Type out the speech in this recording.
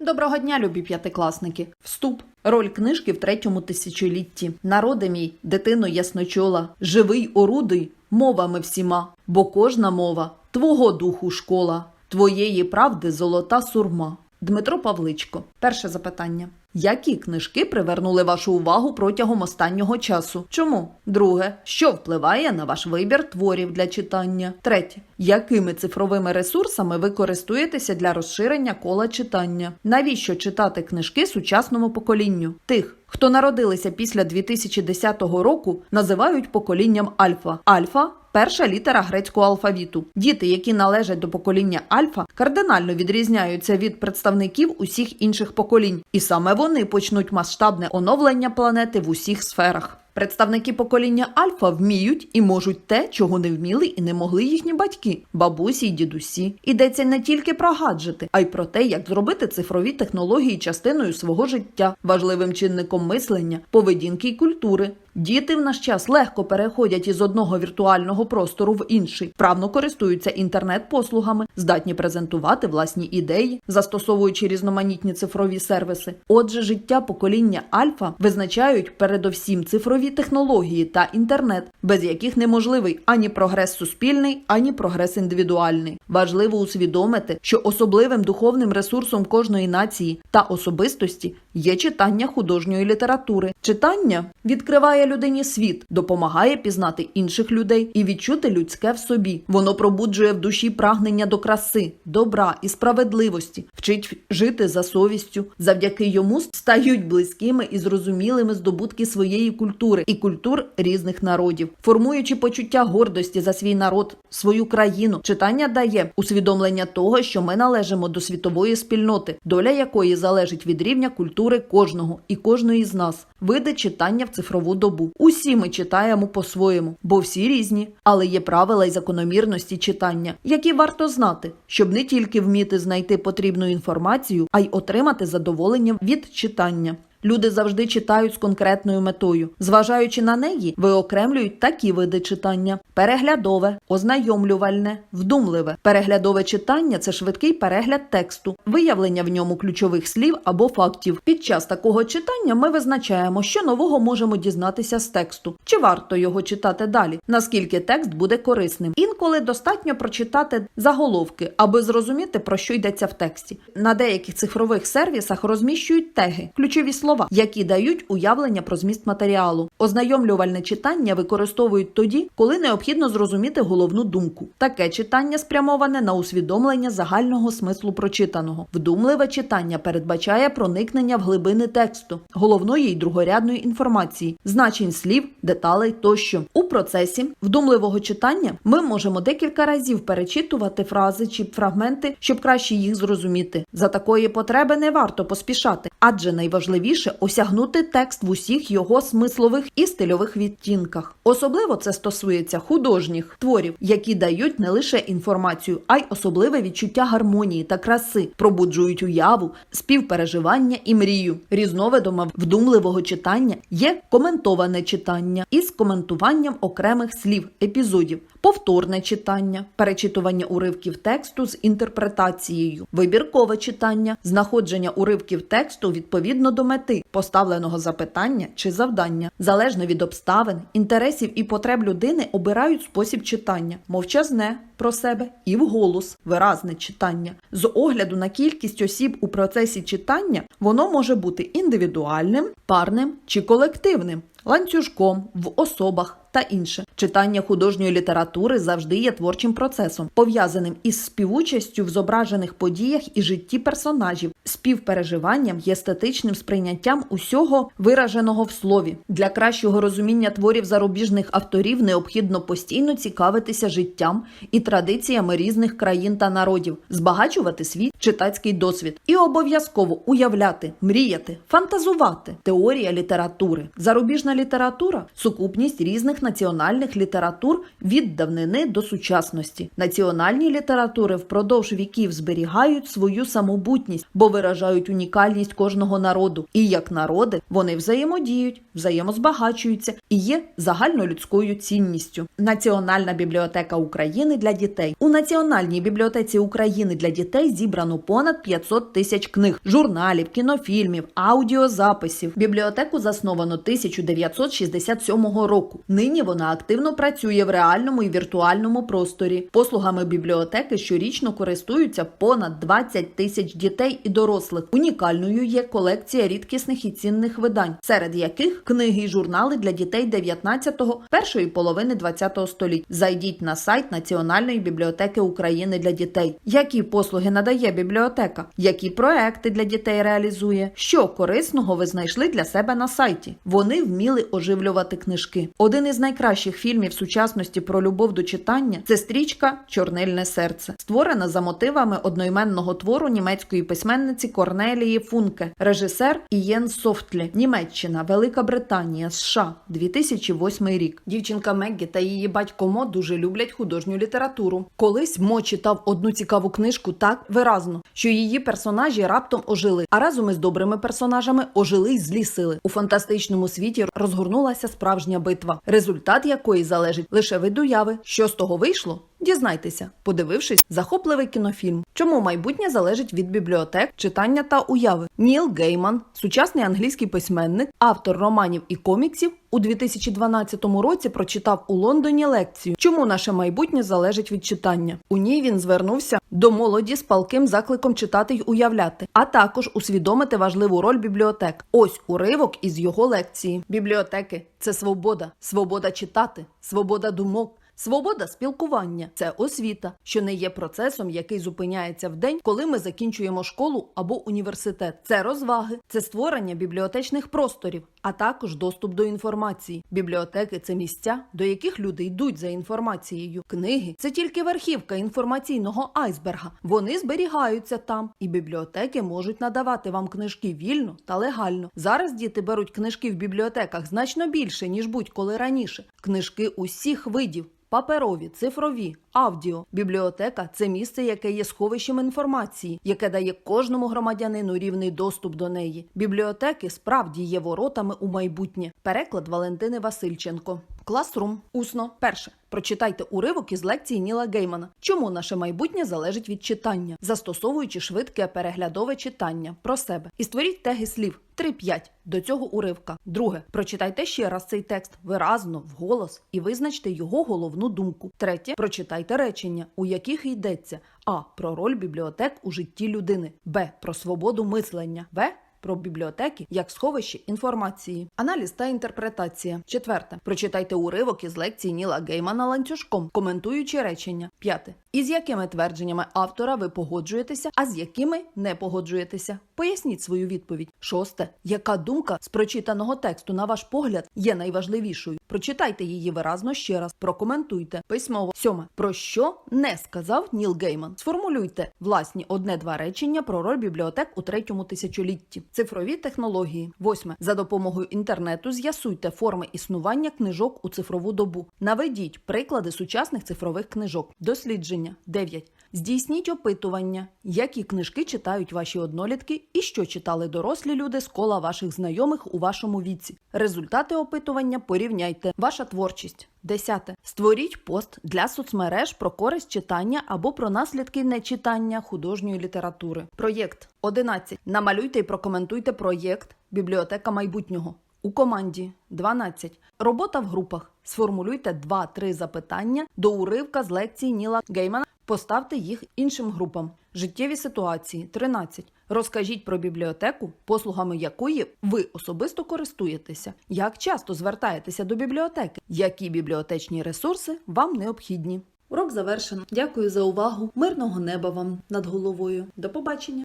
Доброго дня, любі п'ятикласники. Вступ. Роль книжки в третьому тисячолітті. Народи мій, дитино ясночола, живий орудий мовами всіма, бо кожна мова твого духу школа, твоєї правди золота сурма. Дмитро Павличко. Перше запитання. Які книжки привернули вашу увагу протягом останнього часу? Чому? Друге, що впливає на ваш вибір творів для читання? Третє. Якими цифровими ресурсами ви користуєтеся для розширення кола читання? Навіщо читати книжки сучасному поколінню? Тих, хто народилися після 2010 року, називають поколінням Альфа. Альфа перша літера грецького алфавіту. Діти, які належать до покоління Альфа, кардинально відрізняються від представників усіх інших поколінь, і саме вони почнуть масштабне оновлення планети в усіх сферах. Представники покоління Альфа вміють і можуть те, чого не вміли і не могли їхні батьки, бабусі й дідусі. Йдеться не тільки про гаджети, а й про те, як зробити цифрові технології частиною свого життя, важливим чинником мислення, поведінки й культури. Діти в наш час легко переходять із одного віртуального простору в інший, вправно користуються інтернет-послугами, здатні презентувати власні ідеї, застосовуючи різноманітні цифрові сервіси. Отже, життя покоління Альфа визначають передовсім цифрові технології та інтернет, без яких неможливий ані прогрес суспільний, ані прогрес індивідуальний. Важливо усвідомити, що особливим духовним ресурсом кожної нації та особистості є читання художньої літератури. Читання відкриває людині світ, допомагає пізнати інших людей і відчути людське в собі. Воно пробуджує в душі прагнення до краси, добра і справедливості, вчить жити за совістю. Завдяки йому стають близькими і зрозумілими здобутки своєї культури і культур різних народів, формуючи почуття гордості за свій народ, свою країну. Читання дає усвідомлення того, що ми належимо до світової спільноти, доля якої залежить від рівня культури кожного і кожної з нас. Види читання в цифрову добу. Усі ми читаємо по-своєму, бо всі різні, але є правила й закономірності читання, які варто знати, щоб не тільки вміти знайти потрібну інформацію, а й отримати задоволення від читання. Люди завжди читають з конкретною метою. Зважаючи на неї, виокремлюють такі види читання: переглядове, ознайомлювальне, вдумливе. Переглядове читання це швидкий перегляд тексту, виявлення в ньому ключових слів або фактів. Під час такого читання ми визначаємо, що нового можемо дізнатися з тексту, чи варто його читати далі, наскільки текст буде корисним. Інколи достатньо прочитати заголовки, аби зрозуміти, про що йдеться в тексті. На деяких цифрових сервісах розміщують теги, ключові слова, які дають уявлення про зміст матеріалу. Ознайомлювальне читання використовують тоді, коли необхідно зрозуміти головну думку. Таке читання спрямоване на усвідомлення загального смислу прочитаного. Вдумливе читання передбачає проникнення в глибини тексту, головної й другорядної інформації, значень слів, деталей тощо. У процесі вдумливого читання ми можемо декілька разів перечитувати фрази чи фрагменти, щоб краще їх зрозуміти. За такої потреби не варто поспішати, адже найважливіше осягнути текст в усіх його смислових і стильових відтінках. Особливо це стосується художніх творів, які дають не лише інформацію, а й особливе відчуття гармонії та краси, пробуджують уяву, співпереживання і мрію. Різновидом вдумливого читання є коментоване читання із коментуванням окремих слів, епізодів, повторне читання, перечитування уривків тексту з інтерпретацією, вибіркове читання, знаходження уривків тексту відповідно до мети, поставленого запитання чи завдання, залежно від обставин, інтересів і потреб людини обирають спосіб читання, мовчазне про себе і вголос, виразне читання. З огляду на кількість осіб у процесі читання воно може бути індивідуальним, парним чи колективним, ланцюжком в особах та інше. Читання художньої літератури завжди є творчим процесом, пов'язаним із співучастю в зображених подіях і житті персонажів, співпереживанням і естетичним сприйняттям усього вираженого в слові. Для кращого розуміння творів зарубіжних авторів необхідно постійно цікавитися життям і традиціями різних країн та народів, збагачувати свій читацький досвід і обов'язково уявляти, мріяти, фантазувати. Теорія літератури. Зарубіжна художня література сукупність різних національних літератур від давнини до сучасності. Національні літератури впродовж віків зберігають свою самобутність, бо виражають унікальність кожного народу. І як народи вони взаємодіють, взаємозбагачуються і є загальнолюдською цінністю. Національна бібліотека України для дітей у Національній бібліотеці України для дітей зібрано понад 500 тисяч книг, журналів, кінофільмів, аудіозаписів. Бібліотеку засновано 1967 року. Нині вона активно працює в реальному і віртуальному просторі. Послугами бібліотеки щорічно користуються понад 20 тисяч дітей і дорослих. Унікальною є колекція рідкісних і цінних видань, серед яких книги і журнали для дітей 19-го, першої половини 20-го століття. Зайдіть на сайт Національної бібліотеки України для дітей. Які послуги надає бібліотека? Які проекти для дітей реалізує? Що корисного ви знайшли для себе на сайті? Вони вміли оживлювати книжки. Один із найкращих фільмів сучасності про любов до читання це стрічка Чорнильне серце, створена за мотивами одноіменного твору німецької письменниці Корнелії Функе, режисер Ієн Софтлі, Німеччина, Велика Британія, США, 2008 рік. Дівчинка Меггі та її батько Мо дуже люблять художню літературу. Колись Мо читав одну цікаву книжку так виразно, що її персонажі раптом ожили, а разом із добрими персонажами ожили й злі сили. У фантастичному світі розгорнулася справжня битва, результат якої залежить лише від уяви. Що з того вийшло? Дізнайтеся, подивившись захопливий кінофільм. Чому майбутнє залежить від бібліотек, читання та уяви? Ніл Гейман, сучасний англійський письменник, автор романів і коміксів, у 2012 році прочитав у Лондоні лекцію Чому наше майбутнє залежить від читання. У ній він звернувся до молоді з палким закликом читати й уявляти, а також усвідомити важливу роль бібліотек. Ось уривок із його лекції. Бібліотеки це свобода, свобода читати, свобода думок. Свобода спілкування це освіта, що не є процесом, який зупиняється в день, коли ми закінчуємо школу або університет. Це розваги, це створення бібліотечних просторів, а також доступ до інформації. Бібліотеки це місця, до яких люди йдуть за інформацією. Книги це тільки верхівка інформаційного айсберга. Вони зберігаються там, і бібліотеки можуть надавати вам книжки вільно та легально. Зараз діти беруть книжки в бібліотеках значно більше ніж будь-коли раніше. Книжки усіх видів. Паперові, цифрові, аудіо. Бібліотека це місце, яке є сховищем інформації, яке дає кожному громадянину рівний доступ до неї. Бібліотеки справді є воротами у майбутнє. Переклад Валентини Васильченко. Класрум. Усно. Перше. Прочитайте уривок із лекції Ніла Геймана. Чому наше майбутнє залежить від читання, застосовуючи швидке переглядове читання про себе. І створіть теги слів 3-5 до цього уривка. Друге. Прочитайте ще раз цей текст виразно, вголос і визначте його головну думку. Третє. Прочитайте речення, у яких йдеться а. Про роль бібліотек у житті людини, б. Про свободу мислення, в. Про бібліотеки як сховище інформації, аналіз та інтерпретація. Четверте. Прочитайте уривок із лекції Ніла Геймана ланцюжком, коментуючи речення. П'яте. Із якими твердженнями автора ви погоджуєтеся, а з якими не погоджуєтеся? Поясніть свою відповідь. Шосте. Яка думка з прочитаного тексту, на ваш погляд, є найважливішою? Прочитайте її виразно ще раз, прокоментуйте письмово. Сьоме. Про що не сказав Ніл Гейман? Сформулюйте власні одне-два речення про роль бібліотек у третьому тисячолітті. Цифрові технології. Восьме. За допомогою інтернету з'ясуйте форми існування книжок у цифрову добу. Наведіть приклади сучасних цифрових книжок. Дослідження. 9. Здійсніть опитування, які книжки читають ваші однолітки і що читали дорослі люди з кола ваших знайомих у вашому віці. Результати опитування порівняйте. Ваша творчість. Десяте. Створіть пост для соцмереж про користь читання або про наслідки нечитання художньої літератури. Проєкт 11. Намалюйте і прокоментуйте проєкт Бібліотека майбутнього. У команді 12. Робота в групах. Сформулюйте 2-3 запитання до уривка з лекції Ніла Геймана. Поставте їх іншим групам. Життєві ситуації 13. Розкажіть про бібліотеку, послугами якої ви особисто користуєтеся. Як часто звертаєтеся до бібліотеки? Які бібліотечні ресурси вам необхідні? Урок завершено. Дякую за увагу. Мирного неба вам над головою. До побачення.